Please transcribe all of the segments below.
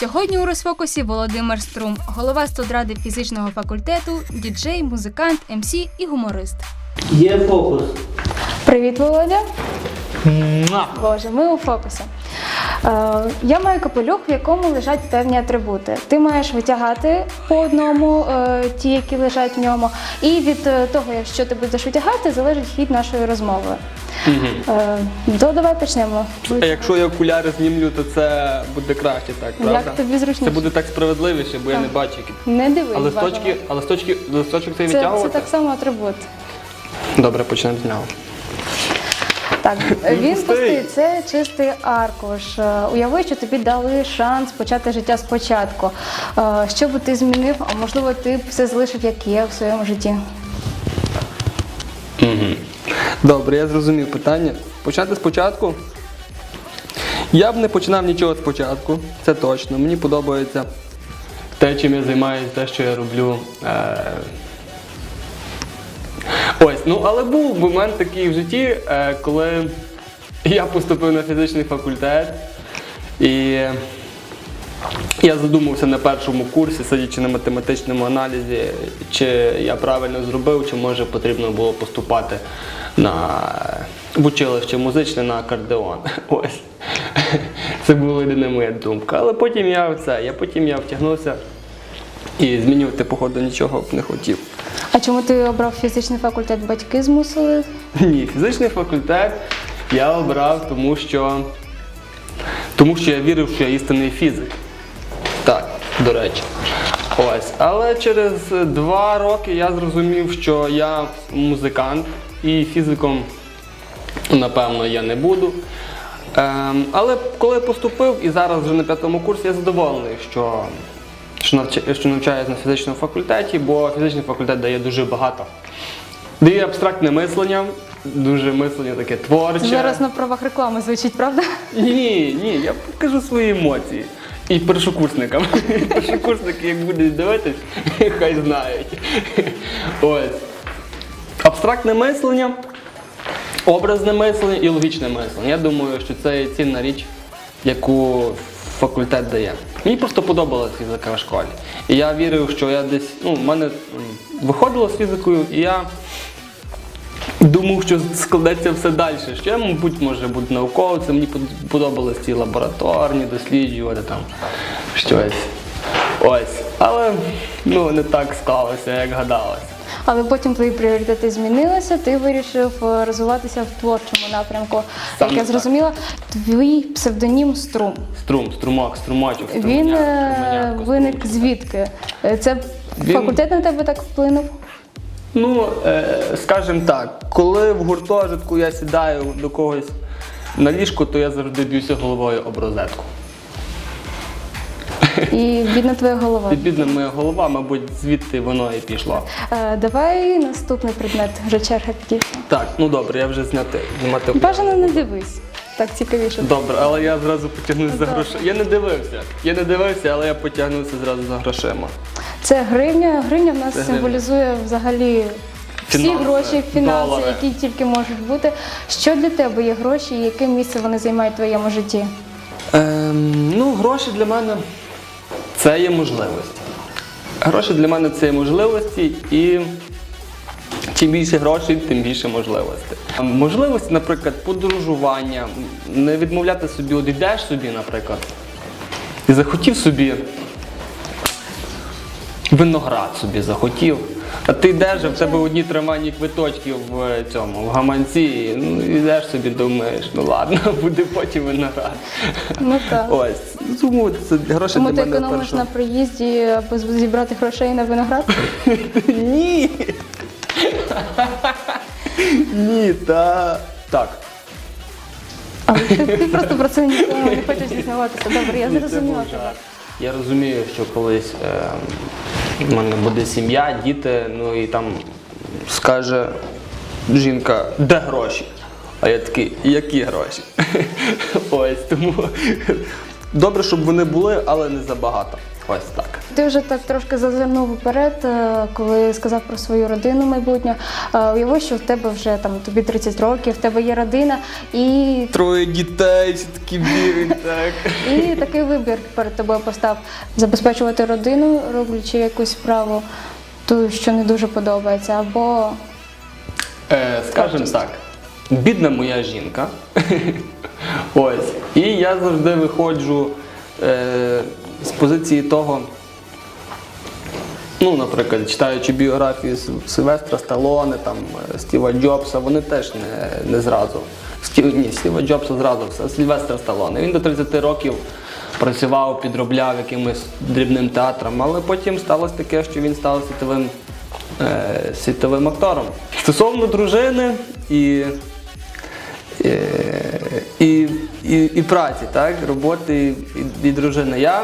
Сьогодні у розфокусі Володимир Струм, голова студради фізичного факультету, діджей, музикант, МС і гуморист. Є фокус. Привіт, Володя. Боже, ми у фокусі. Е, я маю капелюх, в якому лежать певні атрибути. Ти маєш витягати по одному е, ті, які лежать в ньому. І від е, того, що ти будеш витягати, залежить хід нашої розмови. Е, то давай почнемо. А якщо я окуляри знімлю, то це буде краще, так, правда? Як тобі зручніше? Це буде так справедливіше, бо я не бачу, які. Не дивись. А листочки, а листочки, листочок цей Це, це відтягувати? так само атрибут. Добре, почнемо з нього. Так, він пустий. пустий, це чистий аркуш. Е, Уяви, що тобі дали шанс почати життя спочатку. Е, Що би ти змінив, а можливо, ти б все залишив, як є в своєму житті. Добре, я зрозумів питання. Почати спочатку. Я б не починав нічого спочатку, це точно. Мені подобається те, чим я займаюся, те, що я роблю. Е... Ось, ну але був момент такий в житті, е, коли я поступив на фізичний факультет і я задумався на першому курсі, сидячи на математичному аналізі, чи я правильно зробив, чи може потрібно було поступати на в училище музичне на акордеон. Ось. Це була єдина моя думка. Але потім я це, я потім я втягнувся і змінювати, походу, нічого б не хотів. А чому ти обрав фізичний факультет? Батьки змусили? Ні, фізичний факультет я обрав, тому що, тому що я вірив, що я істинний фізик. Так, до речі. Ось. Але через два роки я зрозумів, що я музикант і фізиком, напевно, я не буду. Ем, але коли поступив і зараз вже на п'ятому курсі, я задоволений, що, що, навча- що навчаюсь на фізичному факультеті, бо фізичний факультет дає дуже багато. Дає абстрактне мислення, дуже мислення таке творче. Зараз на правах реклами звучить, правда? Ні, ні, я покажу свої емоції. І першокурсникам. Першокурсники, як будуть дивитись, хай знають. Ось. Абстрактне мислення, образне мислення і логічне мислення. Я думаю, що це цінна річ, яку факультет дає. Мені просто подобалась фізика в школі. І я вірив, що я десь, ну, в мене виходило з фізикою, і я Думав, що складеться все далі. Що я, мабуть, може бути науковцем, мені под- подобались ці лабораторні, досліджувати там щось. Ось. Але ну, не так склалося, як гадалося. Але потім твої пріоритети змінилися, ти вирішив е, розвиватися в творчому напрямку. Саме Як я зрозуміла, твій псевдонім Струм. Струм, струмок, струмочок, Він струмняк, е, виник струмняк. звідки? Е, Це Він- факультет на тебе так вплинув? Ну, скажімо так, коли в гуртожитку я сідаю до когось на ліжку, то я завжди б'юся головою об розетку. І бідна твоя голова. І бідна моя голова, мабуть, звідти воно і пішло. Е, Давай наступний предмет, вже черга підійшла. Так, ну добре, я вже зняти знімати. Бажано не дивись. Так цікавіше. Добре, але я зразу потягнуся за грошима. Я не дивився. Я не дивився, але я потягнувся зразу за грошима. Це гривня. Гривня в нас Це гривня. символізує взагалі всі Фінанси, гроші, фінанси, долари. які тільки можуть бути. Що для тебе є гроші і яке місце вони займають в твоєму житті? Ем, ну, гроші для мене це є можливості. Гроші для мене це є можливості і чим більше грошей, тим більше можливостей. Можливості, наприклад, подорожування, не відмовляти собі, от йдеш собі, наприклад, і захотів собі виноград собі захотів. А ти йдеш, а в тебе одні тримані квиточки в цьому, в гаманці, ну йдеш собі, думаєш, ну ладно, буде потім виноград. Ну так. Ось, тому це гроші Тому для ти мене економиш перше. на приїзді, аби зібрати грошей на виноград? Ні. Ні, та. Так. Але ти, ти просто про це ніколи не хочеш дізнаватися. Добре, я Ні, це зрозуміла був тебе. жарт. Я розумію, що колись е, в мене буде сім'я, діти, ну і там скаже жінка, де гроші? А я такий, які гроші? Ось тому добре, щоб вони були, але не забагато. Ось так. Ти вже так трошки зазирнув вперед, е, коли сказав про свою родину майбутню. Е, Уяви, що в тебе вже там тобі 30 років, в тебе є родина, і, Троє дітей, всі такі бігають, так. і такий вибір перед тобою постав забезпечувати родину, роблячи якусь справу, ту, що не дуже подобається, або Е, скажем так, бідна моя жінка. Ось. І я завжди виходжу е, з позиції того. Ну, наприклад, читаючи біографії Сильвестра Сталоне, там, е, Стіва Джобса, вони теж не, не зразу. Стів, ні, Стіва Джобса зразу, Сильвестра Сталоне. Він до 30 років працював, підробляв якимось дрібним театром, але потім сталося таке, що він став світовим, е, світовим актором. Стосовно дружини і Е, і, і, і праці, так, роботи і, і дружини. Я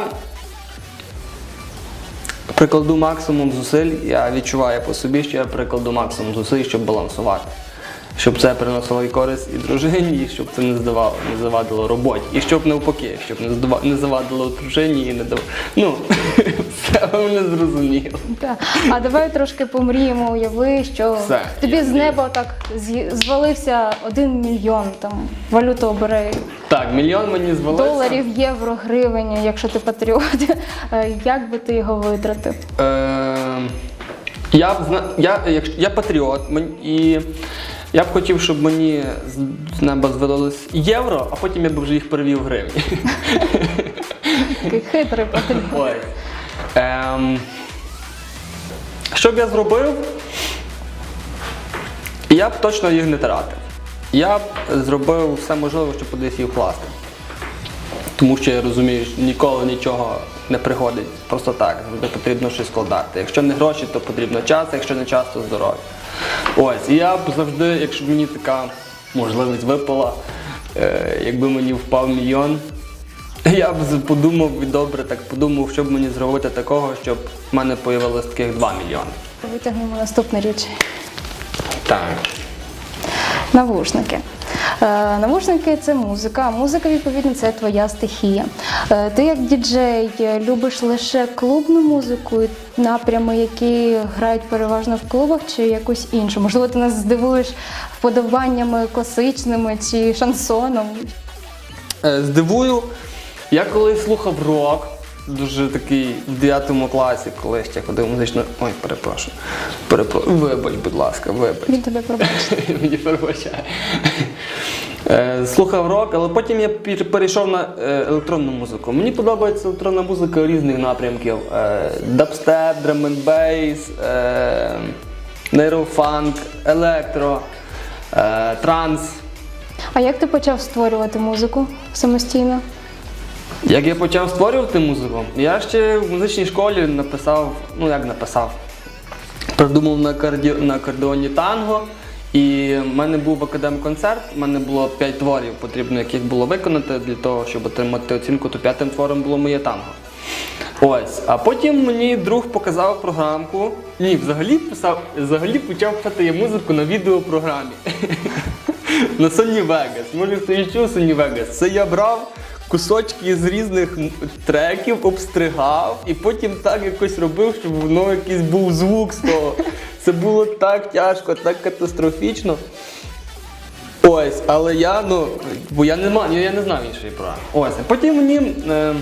прикладу максимум зусиль, я відчуваю по собі, що я прикладу максимум зусиль, щоб балансувати. Щоб це приносило і користь і дружині, і щоб це не здавало, не завадило роботі. І щоб навпаки, щоб не здава- не завадило дружині і не дав. Ну, все ви мене зрозуміли. Так. А давай трошки помріємо, уяви, що Все, тобі я з неба так з'ї- звалився один мільйон там валюту обери Так, мільйон мені звалився. доларів, євро, гривень, якщо ти патріот. Е, Як би ти його витратив? Е, я, б зна- я, якщо- я патріот, мен- і я б хотів, щоб мені з- неба звалилось євро, а потім я б вже їх перевів в гривні. Такий хитрий. Ой. Ем, що б я зробив? Я б точно їх не тратив. Я б зробив все можливе, щоб кудись їх вкласти. Тому що я розумію, що ніколи нічого не приходить просто так. Завжди потрібно щось складати. Якщо не гроші, то потрібно час, якщо не час, то здоров'я. Ось, і я б завжди, якщо б мені така можливість випала, е, якби мені впав мільйон, я б подумав і добре так подумав, що б мені зробити такого, щоб в мене появилось таких 2 мільйони. Витягнемо наступну річ. Так. Навушники. Е, навушники це музика, а музика, відповідно, це твоя стихія. Е, ти як діджей е, любиш лише клубну музику, напрями, які грають переважно в клубах, чи якусь іншу? Можливо, ти нас здивуєш вподобаннями класичними чи шансоном. Здивую, я колись слухав рок, дуже такий в 9 класі, коли ще ходив в музичну. Ой, перепрошую. Перепрошую. Вибач, будь ласка, вибач. Він тебе пробачить. Мені перебачає. Е, Слухав рок, але потім я перейшов на е, електронну музику. Мені подобається електронна музика різних напрямків: Е, дабстеп, драм бейс, е, нейрофанк, електро, транс. А як ти почав створювати музику самостійно? Як я почав створювати музику, я ще в музичній школі написав, ну як написав, придумав на, карді... на акордеоні танго. І в мене був академ-концерт, в мене було п'ять творів, потрібно яких було виконати для того, щоб отримати оцінку, то п'ятим твором було моє танго. Ось. А потім мені друг показав програмку. Ні, взагалі писав, взагалі почав писати я музику на відеопрограмі. на Sony Vegas. Може хтось чув Sony Vegas? Це я брав кусочки з різних треків, обстригав і потім так якось робив, щоб воно якийсь був звук з того. Це було так тяжко, так катастрофічно. Ось, але я, ну, бо я не мав, я не знав іншої програми. Ось, а потім мені е,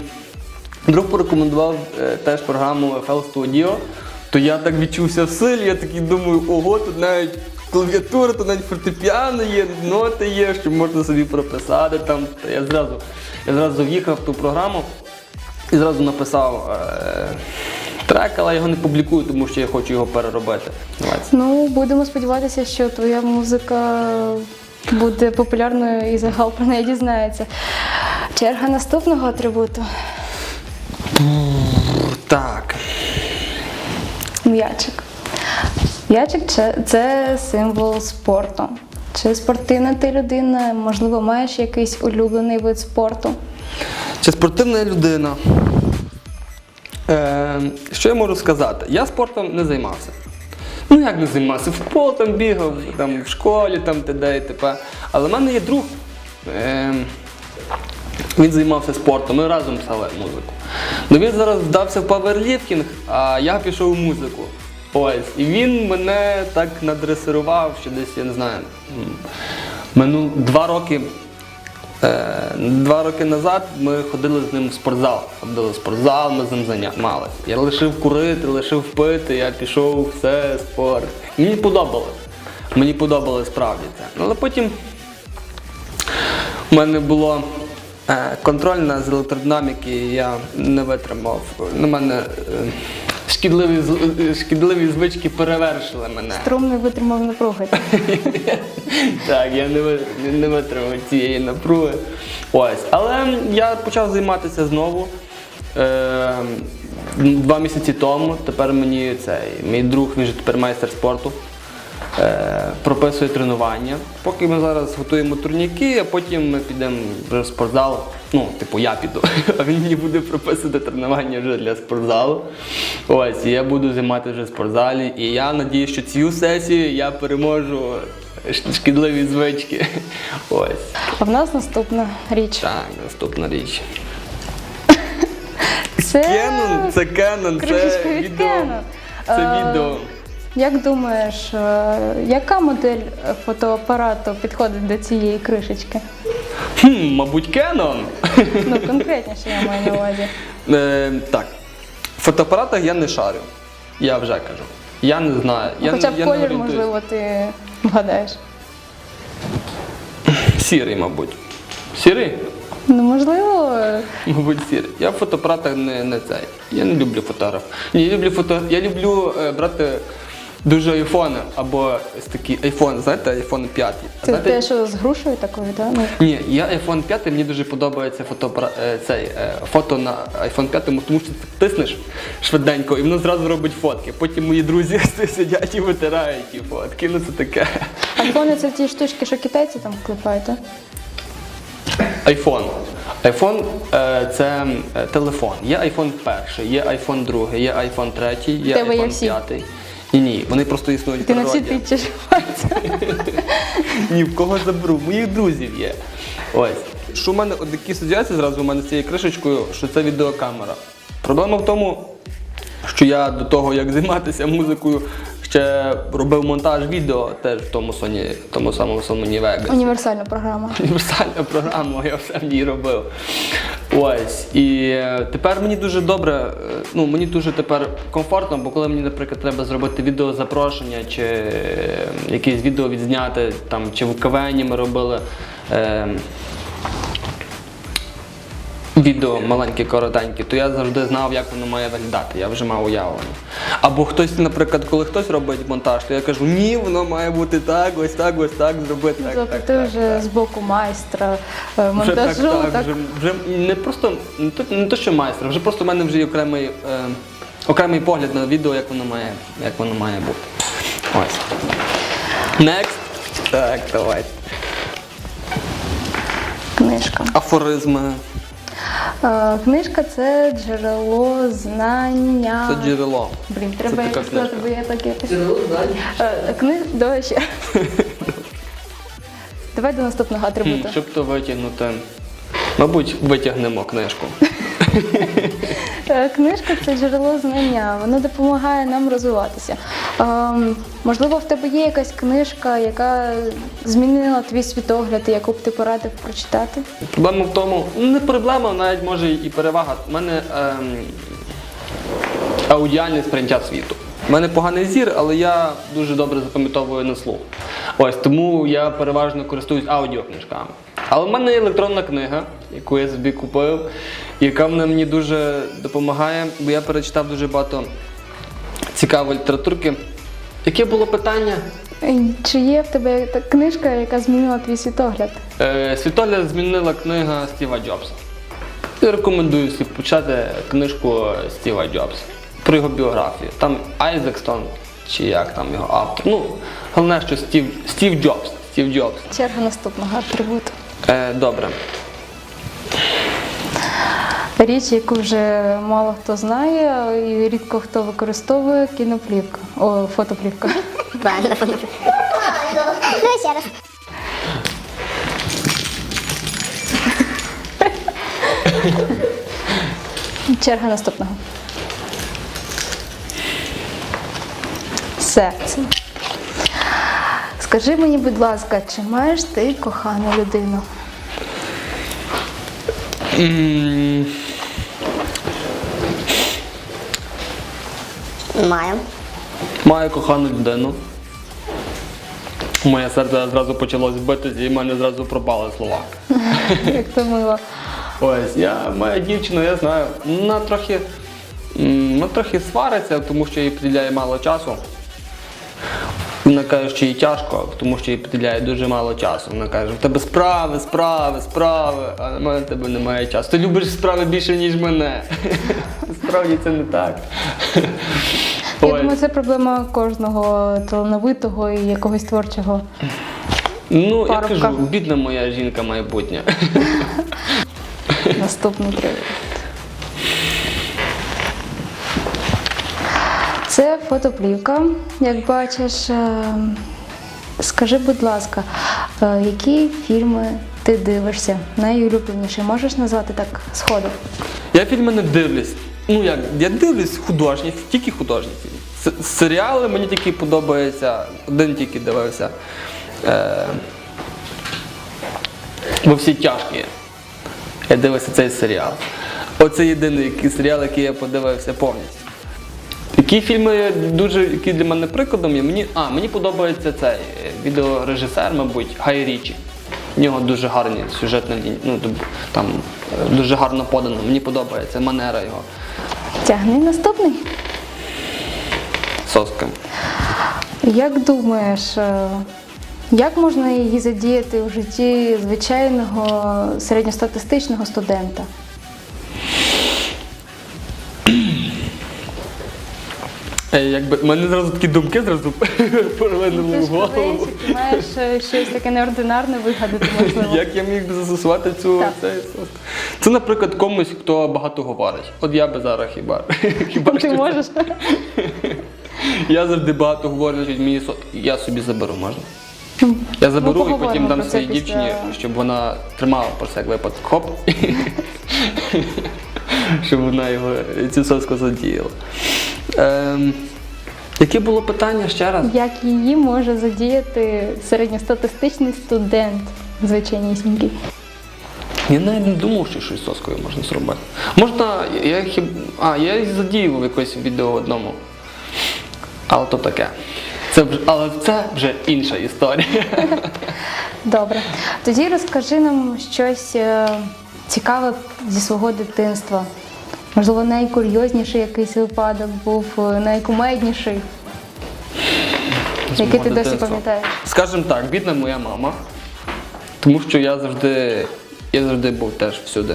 друг порекомендував е, теж програму FL Studio, то я так відчувся в силі, я такий думаю, ого, тут навіть клавіатура, тут навіть фортепіано є, ноти є, що можна собі прописати там. Я зразу, я зразу в'їхав в ту програму і зразу написав е, трек, але я його не публікую, тому що я хочу його переробити. Ось. Ну, будемо сподіватися, що твоя музика буде популярною і загал про неї дізнається. Черга наступного атрибуту Так. м'ячик. М'ячик це- символ спорту. Чи спортивна ти людина? Можливо, маєш якийсь улюблений вид спорту? Чи спортивна людина? Е, що я можу сказати? Я спортом не займався. Ну як не займався? В футбол там бігав, там, в школі, там т.д. і т.п. Але в мене є друг. Е, Він займався спортом, ми разом писали музику. Ну він зараз вдався в паверліфтинг, а я пішов у музику. Ось. І він мене так надресирував, що десь, я не знаю, м, минул два роки. Е, Два роки назад ми ходили з ним в спортзал. Ходили в спортзал, ми з ним займалися. Я лишив курити, лишив пити, я пішов все, спорт. Мені подобалось. Мені подобалось справді це. Але потім у мене було е, контрольна з електродинаміки, я не витримав. На мене е, шкідливі, е, шкідливі звички перевершили мене. Струм не витримав напруги. Так, я не, не витримав цієї напруги. Ось. Але я почав займатися знову. Е, два місяці тому. Тепер мені цей мій друг, він же тепер майстер спорту. Е, прописує тренування. Поки ми зараз готуємо турніки, а потім ми підемо вже в спортзал. Ну, типу, я піду, а він мені буде прописувати тренування вже для спортзалу. Ось, і я буду займатися вже в спортзалі. І я надію, що цю сесію я переможу шкідливі звички. Ось. А в нас наступна річ. Так, наступна річ. Це Canon, це Canon, це від відео. Це Е, відео. Як думаєш, е, яка модель фотоапарату підходить до цієї кришечки? Хм, мабуть, Canon. Ну, конкретніше я маю на увазі. Е, так. В фотоапаратах я не шарю. Я вже кажу. Я не знаю. Я, Хоча не- б я колір, орієнтуюсь. можливо, ти вгадаєш. Сірий, мабуть. Сірий? Ну, можливо, е, Мабуть, сірий. Я в фотоапаратах не, не цей. Я не люблю фотограф. Ні, я люблю фото. Я люблю е, брати дуже айфони або ось такі айфон, знаєте, айфон 5. це знаєте, те, що з грушею такою, так? Ну, Ні, я iPhone 5, мені дуже подобається фотоапара... е, цей, е, фото на iPhone 5, тому що ти тиснеш швиденько і воно зразу робить фотки. Потім мої друзі сидять і витирають ті фотки. Ну це таке. айфони це ті штучки, що китайці там клепають, так? iPhone. iPhone е, це телефон. Є iPhone перший, є iPhone другий, є iPhone третій, є всі? п'ятий. Ні, ні, вони просто існують в Ти на природі. тичеш пальцем. Ні в кого заберу, моїх друзів є. Ось. Що в мене от такі ситуації зразу у мене з цією кришечкою, що це відеокамера. Проблема в тому, що я до того, як займатися музикою, ще робив монтаж відео теж в тому Sony, в тому самому Sony Vegas. Універсальна програма. Універсальна програма, я все в ній робив. Ось. І е, тепер мені дуже добре, е, ну мені дуже тепер комфортно, бо коли мені, наприклад, треба зробити відеозапрошення чи е, якесь відео відзняти, там, чи в КВН ми робили. Е, Відео маленькі, коротенькі, то я завжди знав, як воно має виглядати. Я вже мав уявлення. Або хтось, наприклад, коли хтось робить монтаж, то я кажу, ні, воно має бути так, ось так, ось так, зробити так. Тобто так, ти так, вже так. з боку майстра е, Вже монтажу. так, так. Вже, вже не просто не то, не то, що майстер, вже просто в мене вже є окремий, е, окремий погляд на відео, як воно має, як воно має бути. Ось. Next. Так, давай. Книжка. Афоризми. Е, Книжка це джерело знання. Це джерело. Блін, треба така якось сказати, бо я так якось. Е, Кни... Давай ще. Давай до наступного атрибуту. Щоб то витягнути. Мабуть, витягнемо книжку. Е, Книжка це джерело знання, воно допомагає нам розвиватися. Ем, можливо, в тебе є якась книжка, яка змінила твій світогляд, яку б ти порадив прочитати? Проблема в тому, ну, не проблема, навіть може і перевага. У мене ем, аудіальне сприйняття світу. У мене поганий зір, але я дуже добре запам'ятовую на слух. Ось тому я переважно користуюсь аудіокнижками. Але в мене є електронна книга, яку я собі купив, яка мене мені дуже допомагає, бо я перечитав дуже багато цікавої літературки. Яке було питання? Е, Чи є в тебе книжка, яка змінила твій світогляд? Е, Світогляд змінила книга Стіва Джобса. Я рекомендую всім почати книжку Стіва Джобса про його біографію. Там Айзекстон, чи як там його автор. Ну, головне, що Стів, Стів Джобс. Стів Джобс. Черга наступного атрибуту. Е, добре. Річ, яку вже мало хто знає і рідко хто використовує кіноплівка. О, фотоплівка. Правильно. Ну, ще раз. Черга наступного. Серце. Скажи мені, будь ласка, чи маєш ти кохану людину? Маю. Маю кохану людину. Моє серце зразу почалось битися і в мене зразу пропали слова. Як то мило. Ось, я, моя дівчина, я знаю, вона трохи, вона трохи свариться, тому що їй приділяє мало часу. Вона каже, що їй тяжко, тому що їй приділяє дуже мало часу. Вона каже, в тебе справи, справи, справи, а на мене в тебе немає часу. Ти любиш справи більше, ніж мене. Справді це не так. Я Ось. думаю, це проблема кожного талановитого і якогось творчого. Ну, я парубка. кажу, бідна моя жінка майбутня. Наступний привід. Це фотоплівка, як бачиш. Е, Скажи, будь ласка, е, які фільми ти дивишся? Найулюбленіші можеш назвати так сходу? Я фільми не дивлюсь. Ну як, я дивлюсь художні, тільки художні фільми. Серіали мені тільки подобаються, один тільки дивився. Е, во всі тяжкі. Я дивився цей серіал. Оце єдиний серіал, який я подивився повністю. Які фільми дуже які для мене прикладом є? Мені, а, мені подобається цей е, відеорежисер, мабуть, Гай Річі. В нього дуже гарні сюжетна лінія, ну, там е, дуже гарно подано. Мені подобається манера його Тягни наступний. соска. Як думаєш, е, як можна її задіяти у житті звичайного середньостатистичного студента? Якби в мене зразу такі думки зразу перелинули в голову. ти маєш е, щось таке неординарне вигадати, можливо. Як я міг би застосувати цю цей сос? Це, наприклад, комусь, хто багато говорить. От я би зараз хіба хіба Ти можеш? Я завжди багато говорю, мені я собі заберу, можна? Я заберу і потім дам своїй дівчині, щоб вона тримала про всяк випадок. Хоп. щоб вона його цю соску задіяла. Ем, яке було питання ще раз? Як її може задіяти середньостатистичний студент звичайнісінький? Я навіть не думав, що щось соскою можна зробити. Можна, я хіб... А, я її задіював в якось відео одному. Але то таке. Це вже... Але це вже інша історія. Добре. Тоді розкажи нам щось е, цікаве зі свого дитинства. Можливо, найкурйозніший якийсь випадок був, е, найкумедніший, який ти досі пам'ятаєш. Скажімо так, бідна моя мама. Тому що я завжди, я завжди був теж всюди.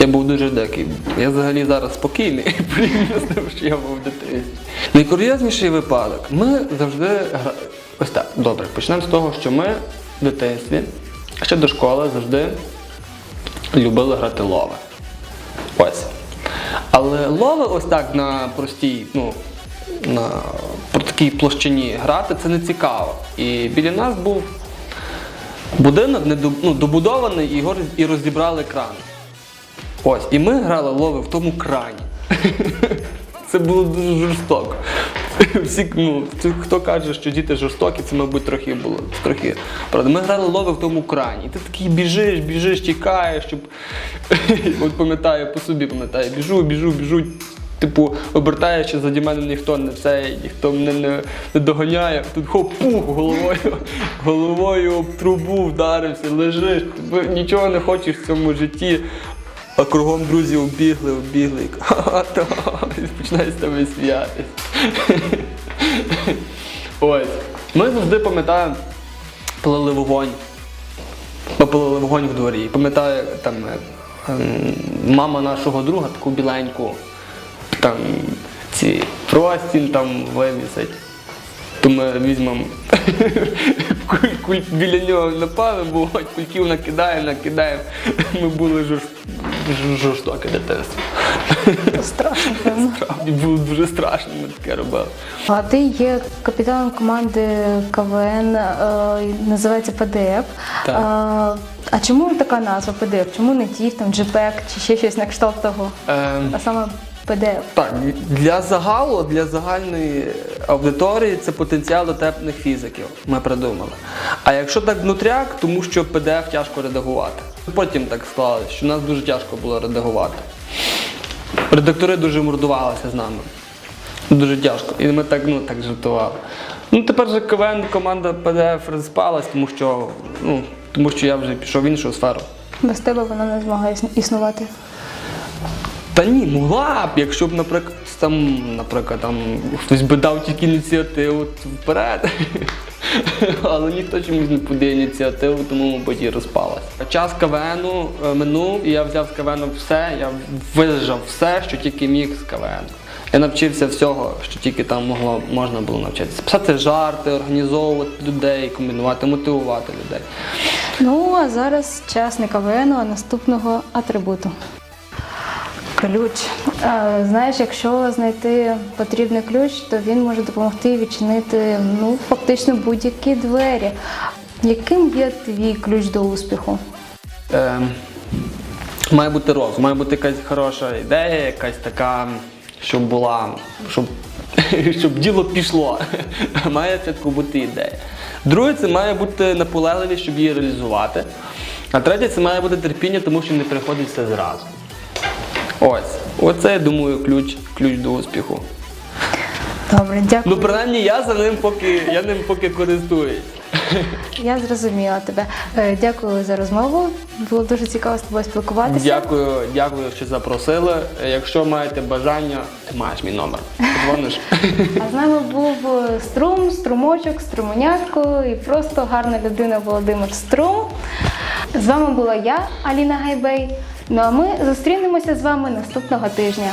Я був дуже дикий. Я взагалі зараз спокійний порівняно з тим, що я був в дитинстві. Найкурйозніший випадок. Ми завжди гра... ось так, добре, почнемо з того, що ми в дитинстві, ще до школи завжди любили грати лови. Ось. Але лови ось так на простій, ну, на про такій площині грати це не цікаво. І біля нас був будинок недоб... ну, добудований, і роз- і розібрали кран. Ось, і ми грали лови в тому крані. Це було дуже жорстоко. Всі, ну, хто каже, що діти жорстокі, це, мабуть, трохи було. Трохи. Правда, ми грали лови в тому крані. Ти такий біжиш, біжиш, тікаєш, щоб. От пам'ятаю, по собі пам'ятаю, біжу, біжу, біжу. Типу, обертаючи заді мене ніхто не цей, ніхто мене не, не доганяє. Тут хоп, пух, головою, головою об трубу вдарився, лежиш, ти нічого не хочеш в цьому житті. А кругом друзі обігли, обігли, і і з тебе сміятись. Ось. Ми завжди пам'ятаємо, палили вогонь. Ми вогонь в дворі. Пам'ятаю, там е, ем, мама нашого друга, таку біленьку, там ці простінь там вивісить. То ми візьмемо біля нього напалимо вогонь, кульків накидаємо, накидаємо. Ми були жорст... жорстоке дитинство. Страшно, певно. Справді було дуже страшно, ми таке робили. А ти є капітаном команди КВН, е, називається ПДФ. Так. А, а чому така назва ПДФ? Чому не ТІФ, там JPEG чи ще щось на кшталт того? Ем, А саме ПДФ. Так, для загалу, для загальної аудиторії це потенціал дотепних фізиків. Ми придумали. А якщо так внутряк, тому що PDF тяжко редагувати. Потім так склалося, що нас дуже тяжко було редагувати. Редактори дуже мордувалися з нами. Дуже тяжко. І ми так, ну, так жартували. Ну тепер же КВН команда PDF розпалась, тому що, ну, тому що я вже пішов в іншу сферу. Без тебе вона не існу- існувати. Та ні, могла б, якщо б, наприклад, там, наприклад, там хтось би дав тільки ініціативу вперед. Але ніхто чомусь не подає ініціативу, тому, і розпалась. Час КВНу е, минув, і я взяв з КВНу все, я вижав все, що тільки міг з КВН. Я навчився всього, що тільки там могло, можна було навчитися. Писати жарти, організовувати людей, комбінувати, мотивувати людей. Ну, а зараз час не КВН, а наступного атрибуту. Ключ. Е, Знаєш, якщо знайти потрібний ключ, то він може допомогти відчинити ну, фактично будь-які двері. Яким є твій ключ до успіху? Е, має бути розум, має бути якась хороша ідея, якась така, щоб була, щоб, щоб діло пішло. має спочатку бути ідея. Друге, це має бути наполегливість, щоб її реалізувати. А третє, це має бути терпіння, тому що не приходить все зразу. Ось. Оце, я думаю, ключ, ключ до успіху. Добре, дякую. Ну, принаймні, я за ним поки, я ним поки користуюсь. Я зрозуміла тебе. Е, Дякую за розмову. Було дуже цікаво з тобою спілкуватися. Дякую, дякую, що запросили. Якщо маєте бажання, ти маєш мій номер. Дзвониш. А з нами був е, струм, струмочок, струмонятко і просто гарна людина Володимир Струм. З вами була я, Аліна Гайбей. Ну а ми зустрінемося з вами наступного тижня.